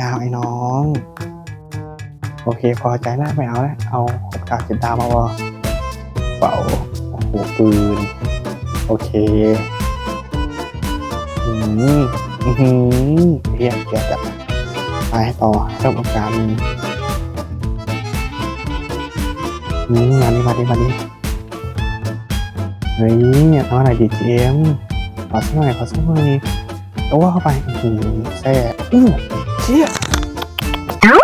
ยาวไอ้น้อง โอเค พอใจแล้วไม่เอาแล้วเอาหกดาวเจ็ดดาวมาวะเป่าโอ้โหปืน โอเคอืมอือหือเรียกแกจับไปต่อเริ่มโอกาสอืมมาดิมาดิมาดิเฮ้ยเอาอะไรดีเจมขอสักหน่อยขอสักหน่อยโอ้เข้าไปอือหือแซ่อื้ ชี่ย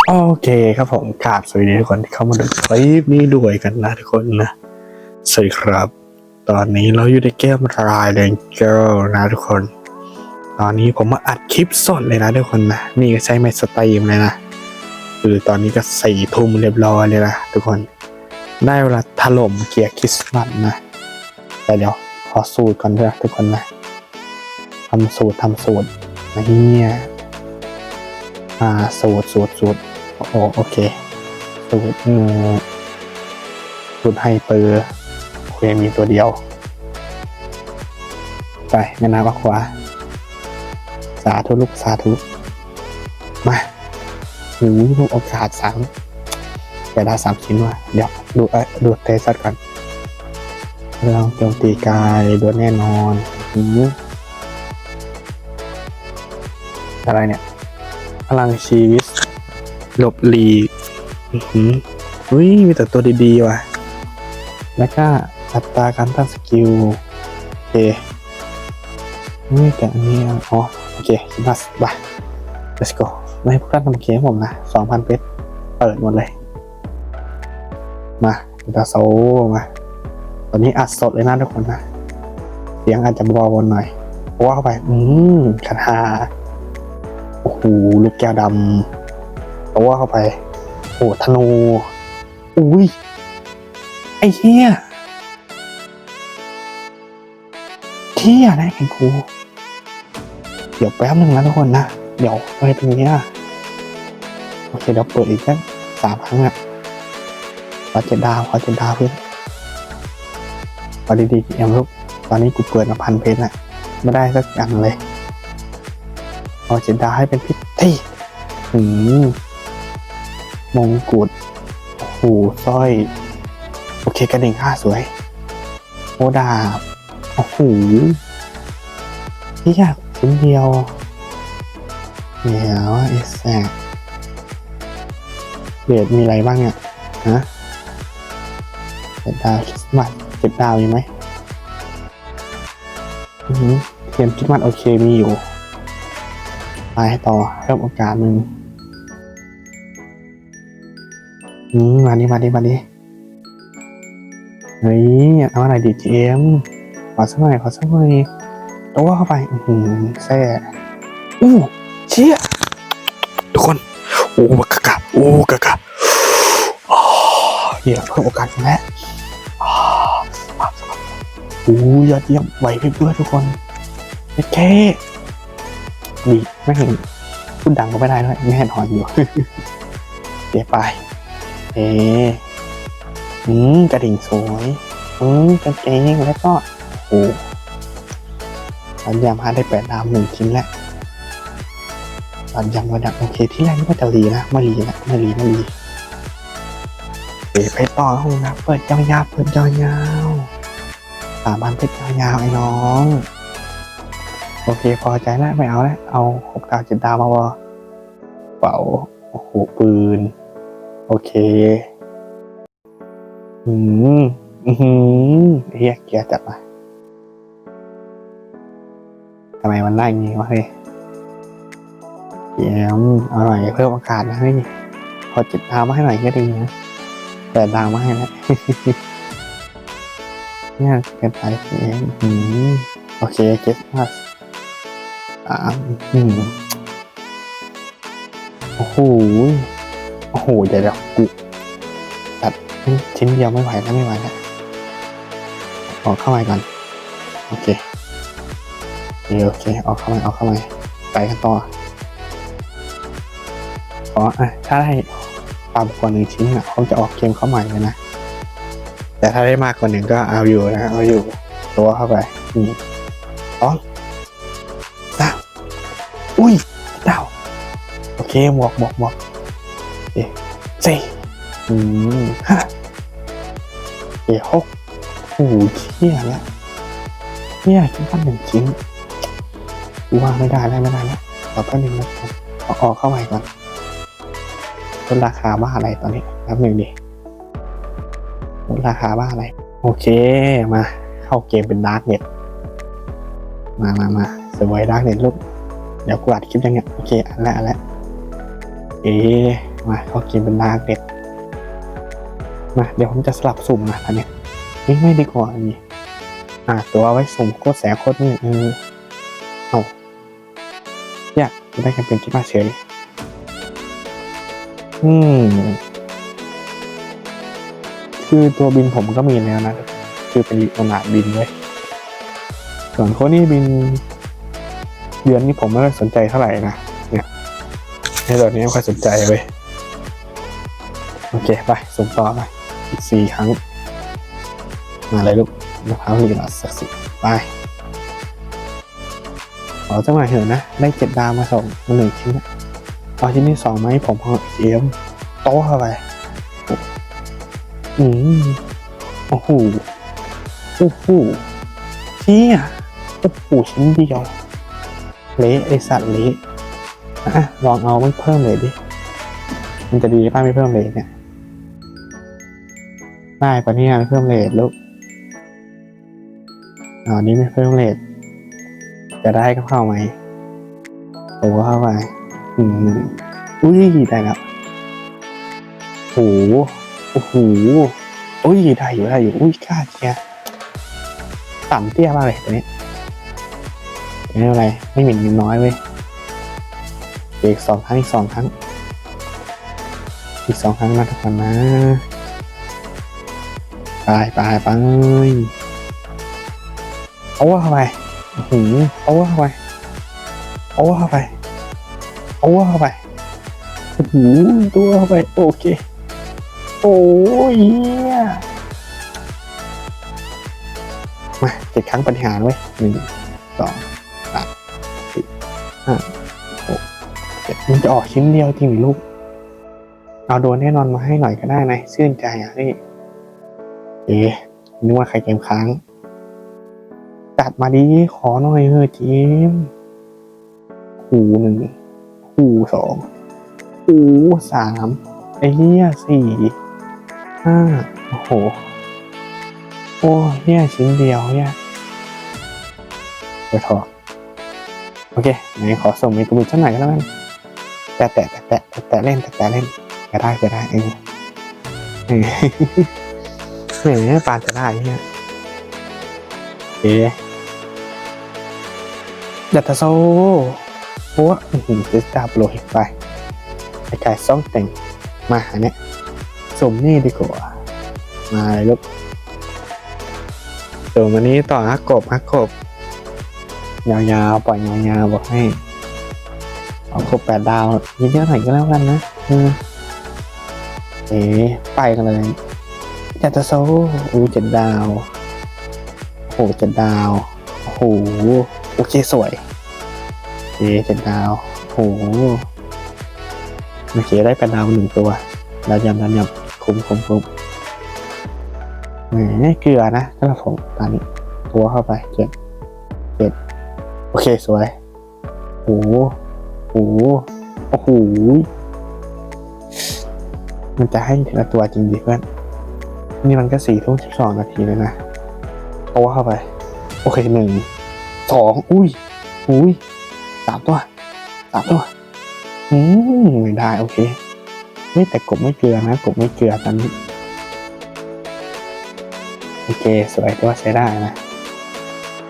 โอเคครับผมกราบสวัสดีทุกคนที่เข้ามาดูคลิปนี้ด้วยกันนะทุกคนนะ สวัสดีครับ ตอนนี้เราอยู่ในเกมรายเลนเจอร์นะทุกคน ตอนนี้ผมมาอัดคลิปสดเลยนะทุกคนนะ นี่ก็ใช้ไม่สตรีมเลยนะคือตอนนี้ก็สี่ทุ่มเรียบร้อยเลยนะทุกคน ได้เวลาถล่มเกียร์คริสต์มาสนะ แต่เดี๋ยวขอสูตรก่อนด้วยนะทุกคนนะทำสูตรทำสูตรนี่ย อ่า สูตรสูตรสูตรโอโอเค สูตรอืมสูตรไฮเปอร์เคมีตัวเดียว ไปแม่น้ำอควา สาธุลูกสาธุ มาหูลูกโอกาสสามแต่ได้สามชิ้นว่ะเดี๋ยวดูเอ้ดูเทสก่อนเรื่องโจมตีกายโดนแน่นอนหืมอะไรเนี่ย ลังชีวิตหลบหลีกอุ้ยมีแต่ตัวดีๆว่ะ แล้วก็อัตราการตั้งสกิลโอเคนี่แต่อันนี้อ๋อโอเคคิดมาสบาย let's go ไม่ให้พวกท่านทำเกมให้ผมนะสองพันเพชรเปิดหมดเลย มาดาโซมา ตอนนี้อัดสดเลยนะทุกคนนะ เสียงอาจจะเบาๆหน่อยเพราะว่าเข้าไป อืมคาถา หลูกแก้วดำเพราะว่าเข้าไปโอ้ธนู อุ้ย ไอ้เหี้ยเที่ยนะแข่งครูเดี๋ยวแป๊บนึงนะทุกคนนะ เดี๋ยวอะไรเป็นอย่างนี้นะโอเคเดี๋ยวเปิดอีกแค่สามครั้งอะขอเจ็ดดาวขอเจ็ดดาวเพื่อนขอดีๆเอ็มลูกตอนนี้กูเปิดมาพันเพชรน่ะ ไม่ได้สักอันเลย ขอเจ็ดดาวให้เป็นพิษที่หืมมงกุฎโอ้โหสร้อย โอเคกระดิ่งห้าสวยโอดาบโอ้โหที่อยากชิ้นเดียวเดี๋ยวไอ้แสกเบดมีอะไรบ้างเนี่ยฮะเจ็ดดาวคริสต์มาสเจ็ดดาวอยู่ไหมหือเทียมคริสต์มาสโอเคมีอยู่ ไปต่อเริ่มโอกาสหนึ่งอืมมาดิมาดิมาดิเฮ้ยเอาอะไรดีเจมขอสักหน่อยขอสักหน่อยโอ้เข้าไปอือหือแซ่อู้เชี่ยทุกคนโอ้กะกะโอ้กะกะอ๋อเดี๋ยวเพิ่มโอกาสนแล้วอ๋อโอ้ยอดเยี่ยมไหวเพริบด้วยทุกคนโอเค ดีไม่เห็นพูดดังก็ไม่ได้ด้วยไม่เห็นอนอยู่เดี๋ยวไป เออืมกระดิ่งสวยอืมกางเกงแล้วก็โอ้สัญญามหาได้แปดดาวหนึ่งชิ้นแล้วสัญญามระดับโอเคที่แรกนี่ก็จะรีนะไม่รีนะไม่รีไม่รีเดี๋ยวไปต่อห้องนะเปิดยาวๆเปิดยาวๆสามันเพชรยาวๆไอ้น้อง โอเค พอใจแล้วไม่เอาแล้วเอาหกดาวเจ็ดดาวมาวะเป๋าโอ้โหปืน โอเค อืมอือหือเฮียเกียร์จัดมาทำไมมันได้อย่างงี้วะเฮ้ยเกียร์เอาหน่อยเพิ่มโอกาสนะเฮ้ยพอจิตดาวมาให้หน่อยก็ดีนะแต่ดาวมาให้แล้วเนี่ยเกินไปเกียร์อืมโอเคเกสมาสอ่า โอ้โห โอ้โห เดี๋ยวเดี๋ยวกูตัดชิ้นเดียวไม่ไหวแล้วไม่ไหวแล้วออกเข้ามาก่อน โอเคโอเคโอเค ออกเข้ามาออกเข้ามาไปกันต่ออ๋ออะถ้าได้ต่ำกว่าหนึ่งชิ้นอะเขาจะออกเกมเข้าใหม่เลยนะ แต่ถ้าได้มากกว่าหนึ่งก็เอาอยู่นะ เอาอยู่ ตัวเข้าไปนี่สอ งสามอุ้ยดาวโอเคบวกบวกบวกเอ๊ะสี่อืมห้าเอ๊ะหกโอ้โหเชี่ยแล้วเนี่ยชิ้นพันหนึ่งชิ้นกูว่าไม่ได้แล้วไม่ได้แล้วขอแป๊บนึงนะครับขอออกเข้าไปก่อนลดราคาบ้าอะไรตอนนี้แป๊บหนึ่งดิลดราคาบ้าอะไร โอเคมา เข้าเกมเป็นดาร์กเน็ตมามามาสวยดาร์กเน็ตลูกเดี๋ยวกูอัดคลิปยังไงโอเคอันละอันละ เอ๊ะมาเขากินเป็นลาเด็ดมาเดี๋ยวผมจะสลับสุ่มนะอันเนี้ยไม่ไม่ดีกว่าอันนี้อ่าตัวเอาไว้สุ่มโคตรแสบโคตรนี่เออเอาอยากได้แคมเปญที่มาเฉยอืมคือตัวบินผมก็มีแล้วนะคือเป็นลิโอนาบินเว้ยส่วนโคนี่บินเดือนนี้ผมไม่ค่อยสนใจเท่าไหร่นะ เนี่ยในตอนนี้ไม่ค่อยสนใจเว้ย โอเค ไปส่งต่อไปอีกสี่ครั้ง มาเลยลูกมะพร้าวลีลาสักสิไปขอจังหวะเถอะนะ ได้เจ็ดดาวมาส่งมาหนึ่งชิ้นเอาชิ้นที่สองไหมผมเอาเอ็มโต๊ะเข้าไปอืมโอ้โหโอ้โหเชี่ยโอ้โหชิ้นเดียวเละไอสัตว์เละ อะลองเอาไม่เพิ่มเลยดิ มันจะดีป่ะไม่เพิ่มเลยเนี่ย ได้ปะเนี่ยไม่เพิ่มเลทลูกอ๋อนี้ไม่เพิ่มเลทจะได้ก็เข้าไหมโอ้เข้าไปอืมอุ้ยได้แล้วโหโอ้โหอุ้ยได้อยู่ได้อยู่อุ้ยกล้าเชียต่ำเตี้ยมากเลยตัวนี้ไม่เป็นไรไม่หมิ่นนน้อยเว้ย อีกสองครั้งอีกสองครั้ง อีกสองครั้งนะทุกคนนะไปไปไปเอาว่าเข้าไปหืมเอาว่าเข้าไปเอาว่าเข้าไปเอาว่าเข้าไปหืมตัวเข้าไปโอเค โอ้ยมาเจ็ดครั้งปฏิหารเว้ยหนึ่งสองสามั มันจะออกชิ้นเดียวจริงหรือลูก เอาโดนแน่นอนมาให้หน่อยก็ได้นะชื่นใจอะนี่เอ๊ะนึกว่าใครเกมค้าง จัดมาดีขอหน่อยเถอะจิมหูหนึ่งหูสองหูสามไอ้เหี้ยสี่ห้าโอ้โห โอ้เหี้ยชิ้นเดียวเหี้ยไปถอดโอเคไหนขอส่งมีกระบุกสักหน่อยก็แล้วกัน แตะแตะแตะแตะแตะเล่นแตะแตะเล่นก็ได้ก็ได้เออเออแหมปานจะได้เนี่ยเอ๊ดัตาโซโอ้หจะดาบโลหิตไปไอ้กายซ่องแต่งมาเนี่ยสมนี่ดีกว่ามาเลยลูกส่งวันนี้ต่อฮักกบฮักกบยาวๆปล่อยยาวๆบอกให้ เอาครบแปดดาวยิงเยอะหน่อยก็แล้วกันนะเออเอ๋ไปกันเลยจัตโซอูเจ็ดดาวโอ้โหเจ็ดดาวโอ้โหโอเคสวยเอ๋เจ็ดดาวโอ้โหโอเคได้แปดดาวหนึ่งตัวดาวยำดาวยำคุ้มคุ้มคุ้มแหมเกลือนะสำหรับผมตอนนี้ตัวเข้าไปเจ็ดเจ็ดโอเคสวยโอ้ หโอ้โหโอ้โหมันจะให้ทีละตัวจริงดิเพื่อน นี่มันก็สี่ทุ่มสิบสองนาทีเลยนะเอาว่าเข้าไป โอเคหนึ่งสองอุ้ยอุ้ยสามตัวสามตัวอืมไม่ได้โอเคไม่แต่กบไม่เกลือนะกบไม่เกลือตอนนี้โอเคสวยที่ว่าใช้ได้นะ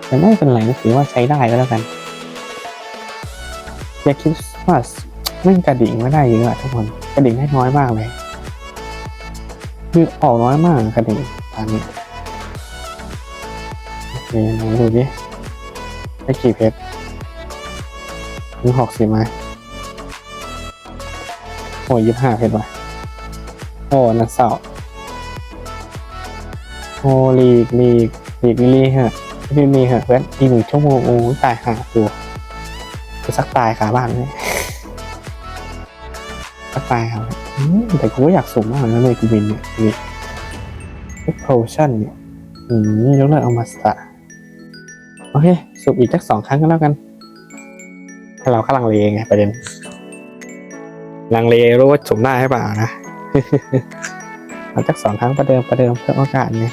แต่ไม่เป็นไรนะถือว่าใช้ได้ก็แล้วกัน อย่าคิดว่าแม่งกระดิ่งไม่ได้เยอะอะทุกคนกระดิ่งได้น้อยมากเลยคือออกน้อยมากกระดิ่งตอนนี้โอเคลองดูดิได้กี่เพชรมีหกสิบไหมโอ้ยยี่ห้าเพชรว่ะโอ้นักเสาร์โอ้ลีกลีกลีกลีเหรอพี่มีเหอะเพื่อนอีกหนึ่งชั่วโมงโอ้ตายหาตัว กูสักตายขาบ้านเลยก็ไปครับแต่กูก็อยากสูงมากเลยนะเลยกูบินเนี่ยนี่เอ็กโพชั่นเนี่ยอืมยกเลิกเอามาสตะโอเคสูบอีกสักสองครั้งก็แล้วกันให้เราก็ลังเลไงประเด็นลังเลรู้ว่าสูงได้หรือเปล่านะเอาสักสองครั้งประเดิมประเดิมเพื่อโอกาสไง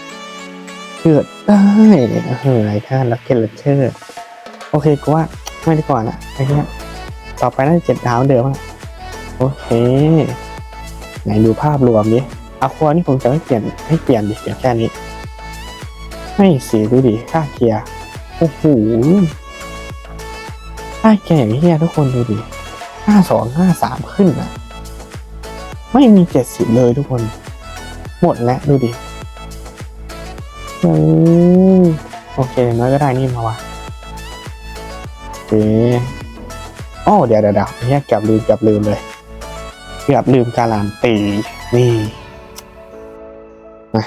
เกิดได้เฮ้ยไรท่านลักเก็ตเลเชอร์โอเคกูว่า ไม่ไดีกว่านะไอ้เนี้ยต่อไปน่าจะเจ็ดดาวเดิมอะโอเค ไหนดูภาพรวมดิอาควานี่ผมจะไม่เปลี่ยนให้เปลี่ยนดิเปลี่ยนแค่นี้ไม่สีดูดิค่าเกียร์โอ้โหค่าเกียร์อย่างเฮียทุกคนดูดิห้าสองห้าสามขึ้นอะไม่มีเจ็ดสิบเลยทุกคน หมดแล้วดูดิโอ้โอเคอย่างน้อยก็ได้นี่มาวะ เคอ้อเดี๋ยวเดี๋ยวเดี๋ยเฮียกือบลืมเกือบลืมเลยเกือบลืมการันตีนี่มา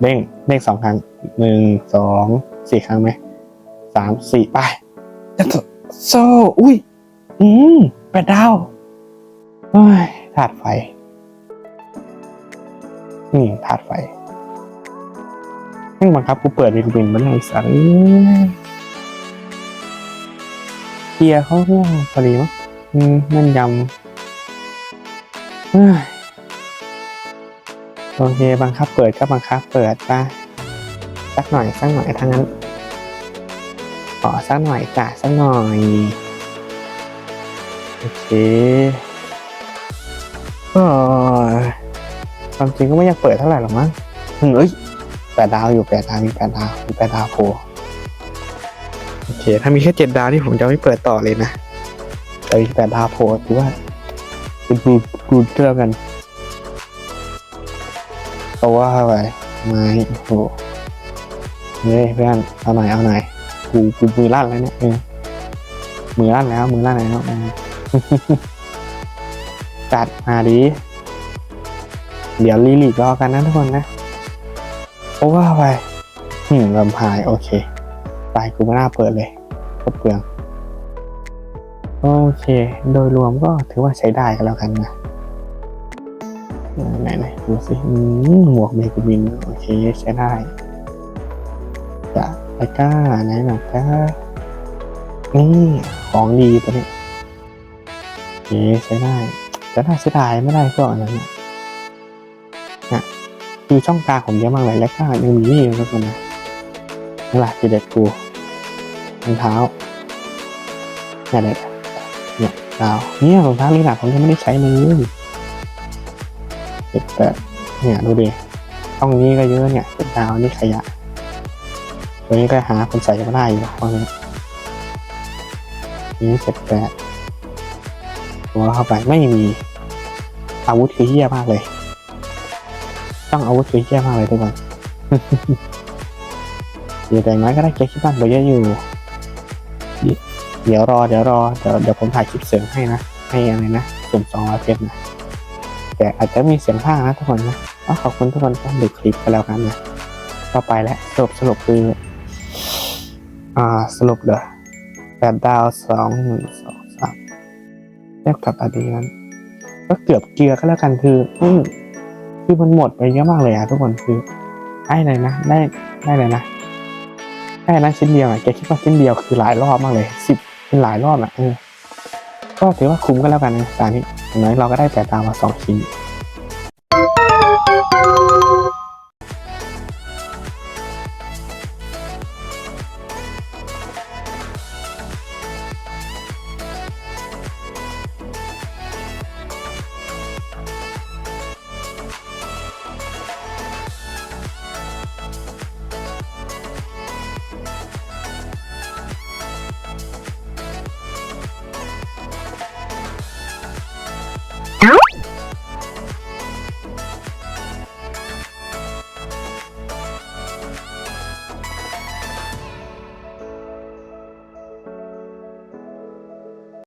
เด้งเด้งสองครั้งหนึ่งสองสี่ครั้งไหมสามสี่ไปโซอุ้ย อืมแปดดาวเฮ้ยถาดไฟนี่ถาดไฟแม่งบังคับกูเปิดวินวินมันเลยสัตว์เอ้ยเกียร์เขาพอดีมั้งอืมแม่นยำโอเคบังคับเปิดก็บังคับเปิดปะสักหน่อยสักหน่อยทั้งนั้นขอสักหน่อยจ้ะสักหน่อย โอเคความจริงก็ไม่อยากเปิดเท่าไหร่หรอกมั้งเอ้ยแปดดาวอยู่แปดดาวมีแปดดาวมีแปดดาวโผล่ เคถ้ามีแค่เจ็ดดาวที่ผมจะไม่เปิดต่อเลยนะแต่มีแปดดาวโผล่ถือว่าเป็นกูกูเชื่อกันเพราว่าไรไม้โอ้โหเฮ้ยเพื่อนเอาหน่อยเอาหน่อยกูกูมือลั่นแล้วเนี่ยเออมือลั่นแล้วมือลั่นแล้วเออจัดมาดีเดี๋ยวรีลีกรอกันนะทุกคนนะเพราะว่าไปหืมลำพายโอเค ไปกูไม่น่าเปิดเลยก็เปลือง โอเค โดยรวมก็ถือว่าใช้ได้กันแล้วกันนะไหนไหนดูสิหมวกเมกูบิน โอเค ใช้ได้จะไปก้าไหนหนักก้านี่ของดีตัวนี้โอเคใช้ได้แต่น่าเสียดายไม่ได้พวกอันนั้นนะคือช่องกลาผมเยอะมากเลยแล้วก็ยังมีนี่ทุกคนนะนี่แห ละทีเด็ดกูรองเท้าเนี่ยเด็ดเนี่ยดาวเนี่ยรองเท้านี่หละผมยังไม่ได้ใช้เลยเจ็ดแปดเนี่ยดูดิช่องนี้ก็เยอะเนี่ยเจ็ดดาวนี่ขยะตัวนี้ก็หาคนใส่ก็ได้อยู่เพราะนี้นี่เจ็ดแปดตัวเข้าไปไม่มี อาวุธคือเหี้ยมากเลย ต้องอาวุธคือเหี้ยมากเลยทุกคน เดี๋ยวแต่อย่างน้อยก็ได้เก็บคลิปบ้านไปเยอะอยู่ เดี๋ยวรอเดี๋ยวรอเดี๋ยวเดี๋ยวผมถ่ายคลิปเสียงให้นะให้อะไรนะสุ่มสองร้อยเพชรนะแต่อาจจะมีเสียงภาคนะทุกคนนะก็ขอบคุณทุกคนที่ดูคลิปกันแล้วกันนะต่อไปแล้วสรุปสรุปคืออ่าสรุปเด้อแปดดาวสองหนึ่งสองสามเทียบกับอดีตนั้นก็เกือบเกลือก็แล้วกันคืออืมคือมันหมดไปเยอะมากเลยอะทุกคนคือได้เลยนะ ได้ได้เลยนะ ได้นะชิ้นเดียวอะแกคิดว่าชิ้นเดียวคือหลายรอบมากเลยสิบเป็นหลายรอบอะเออก็ถือว่าคุ้มก็แล้วกันนะตอนนี้อย่างน้อยเราก็ได้แต่ตามมาสองชิ้น